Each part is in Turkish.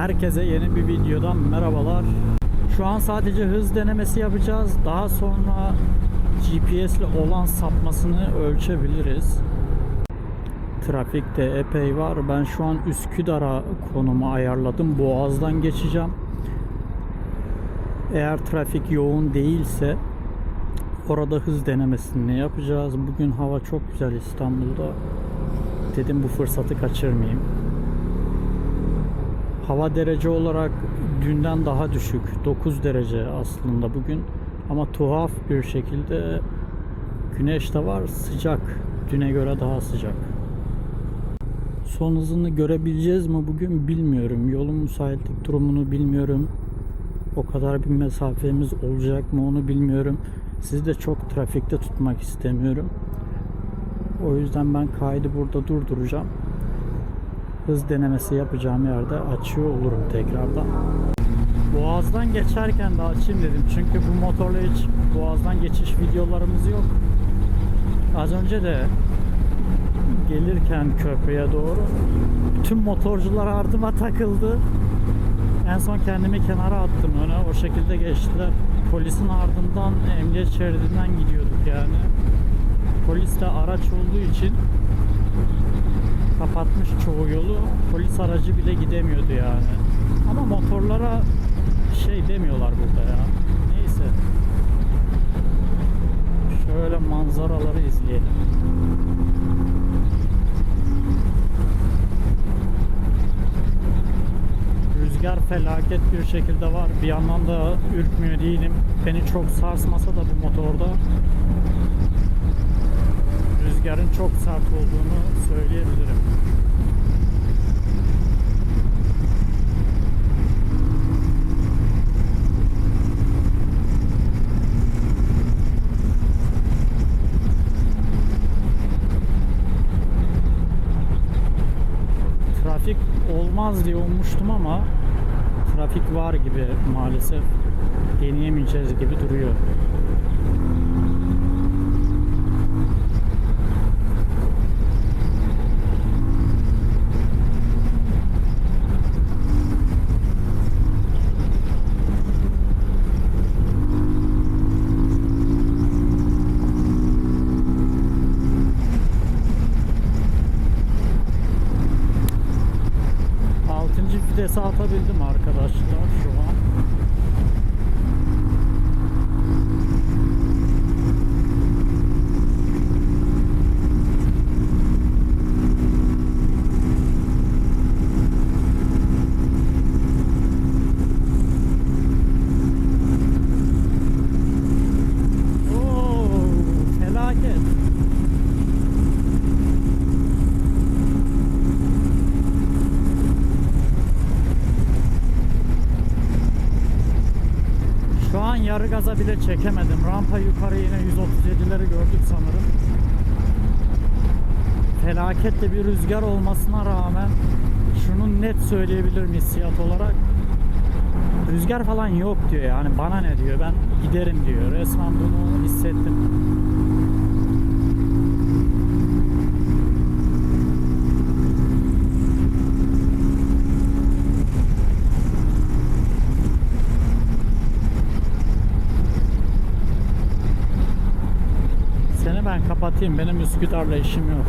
Herkese yeni bir videodan merhabalar. Şu an sadece hız denemesi yapacağız. Daha sonra GPS ile olan sapmasını ölçebiliriz. Trafikte epey var. Ben şu an Üsküdar'a konumu ayarladım. Boğaz'dan geçeceğim. Eğer trafik yoğun değilse orada hız denemesini yapacağız. Bugün hava çok güzel İstanbul'da. Dedim bu fırsatı kaçırmayayım. Hava derece olarak dünden daha düşük. 9 derece aslında bugün. Ama tuhaf bir şekilde güneş de var. Sıcak. Düne göre daha sıcak. Son hızını görebileceğiz mi bugün bilmiyorum. Yolun müsaitlik durumunu bilmiyorum. O kadar bir mesafemiz olacak mı onu bilmiyorum. Sizi de çok trafikte tutmak istemiyorum. O yüzden ben kaydı burada durduracağım. Hız denemesi yapacağım yerde açıyor olurum tekrardan. Boğaz'dan geçerken de açayım dedim. Çünkü bu motorla hiç Boğaz'dan geçiş videolarımız yok. Az önce de gelirken köprüye doğru bütün motorcular ardıma takıldı. En son kendimi kenara attım öne. O şekilde geçtiler. Polisin ardından emniyet şeridinden gidiyorduk yani. Polis de araç olduğu için kapatmış çoğu yolu. Polis aracı bile gidemiyordu yani. Ama motorlara şey demiyorlar burada ya. Neyse. Şöyle manzaraları izleyelim. Rüzgar felaket bir şekilde var. Bir yandan da ürkmüyor değilim. Beni çok sarsmasa da bu motorda rüzgarın çok sert olduğunu söyleyebilirim. Trafik olmaz diye ummuştum ama trafik var gibi maalesef. Deneyemeyeceğiz gibi duruyor. Vitesi atabildim arkadaşlar. şu an. Oo, felaket. Şu an yarı gaza bile çekemedim. Rampa yukarı yine 137'leri gördük sanırım. Felaketli bir rüzgar olmasına rağmen şunu net söyleyebilirim hissiyat olarak. Rüzgar falan yok diyor yani bana ne diyor ben giderim diyor. Resmen bunu hissettim. Ben kapatayım. Benim Üsküdar'la işim yok.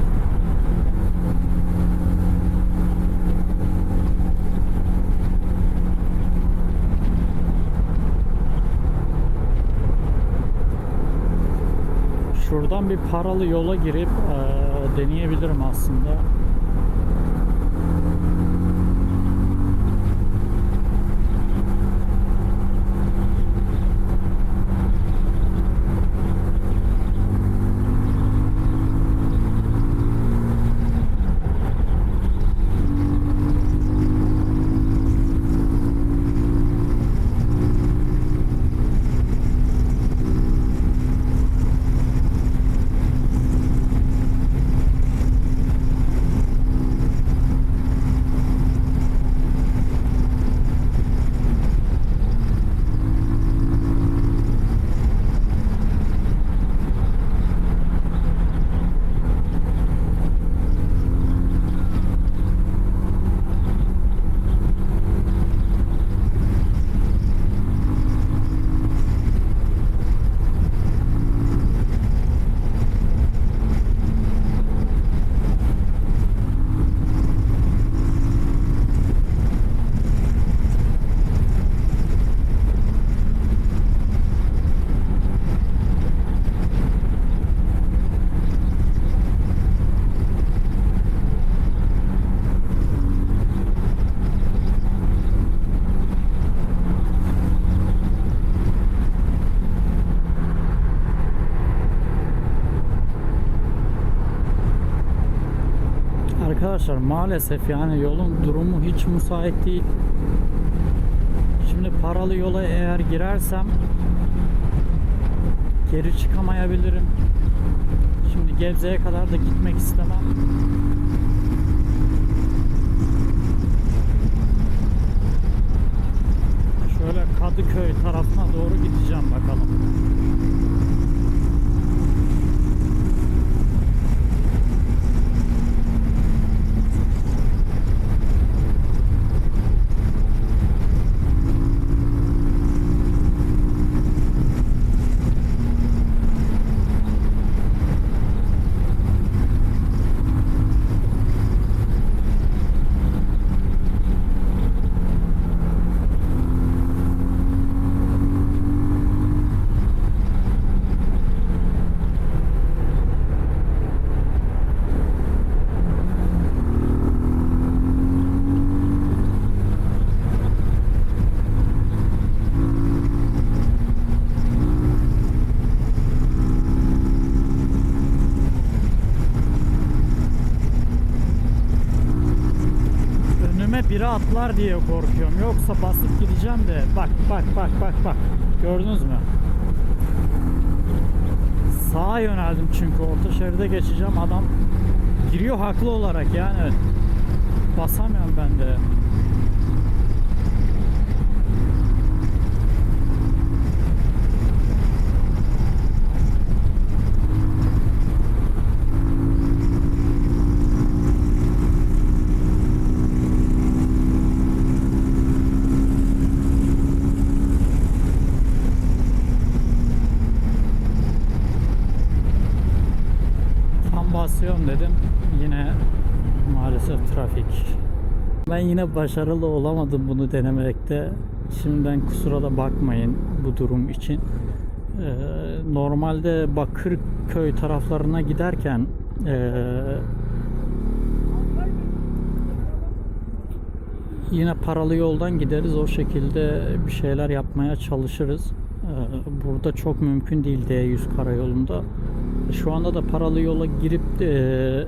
Şuradan bir paralı yola girip eee, deneyebilirim aslında. Arkadaşlar maalesef yani yolun durumu hiç müsait değil. Şimdi paralı yola eğer girersem geri çıkamayabilirim. Şimdi Gebze'ye kadar da gitmek istemem. Şöyle Kadıköy tarafına doğru gideceğim bakalım. Biri atlar diye korkuyorum. Yoksa basıp gideceğim de. Bak bak bak bak bak. Gördünüz mü? Sağa yöneldim çünkü orta şeride geçeceğim. Adam giriyor haklı olarak yani. Basamıyorum ben de. Basıyorum dedim. Yine maalesef trafik. Ben yine başarılı olamadım bunu denemekte. Şimdiden kusura da bakmayın bu durum için. Ee, normalde Bakırköy taraflarına giderken ee, yine paralı yoldan gideriz. O şekilde bir şeyler yapmaya çalışırız. Ee, Burada çok mümkün değil D100 karayolunda. Şu anda da paralı yola girip de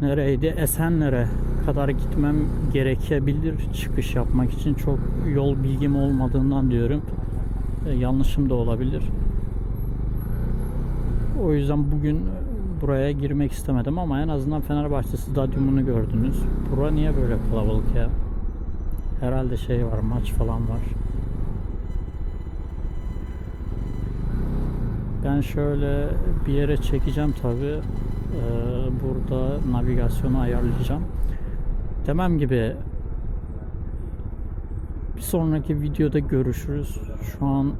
nereydi? Esenler'e kadar gitmem gerekebilir çıkış yapmak için. Çok yol bilgim olmadığından diyorum. E, yanlışım da olabilir. O yüzden bugün buraya girmek istemedim ama en azından Fenerbahçe stadyumunu gördünüz. Bura niye böyle kalabalık ya? Herhalde şey var, maç falan var. Ben şöyle bir yere çekeceğim tabi. burada navigasyonu ayarlayacağım. Demem gibi bir sonraki videoda görüşürüz. Şu an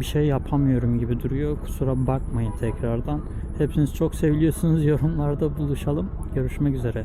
bir şey yapamıyorum gibi duruyor. Kusura bakmayın tekrardan. Hepiniz çok seviliyorsunuz. Yorumlarda buluşalım. Görüşmek üzere.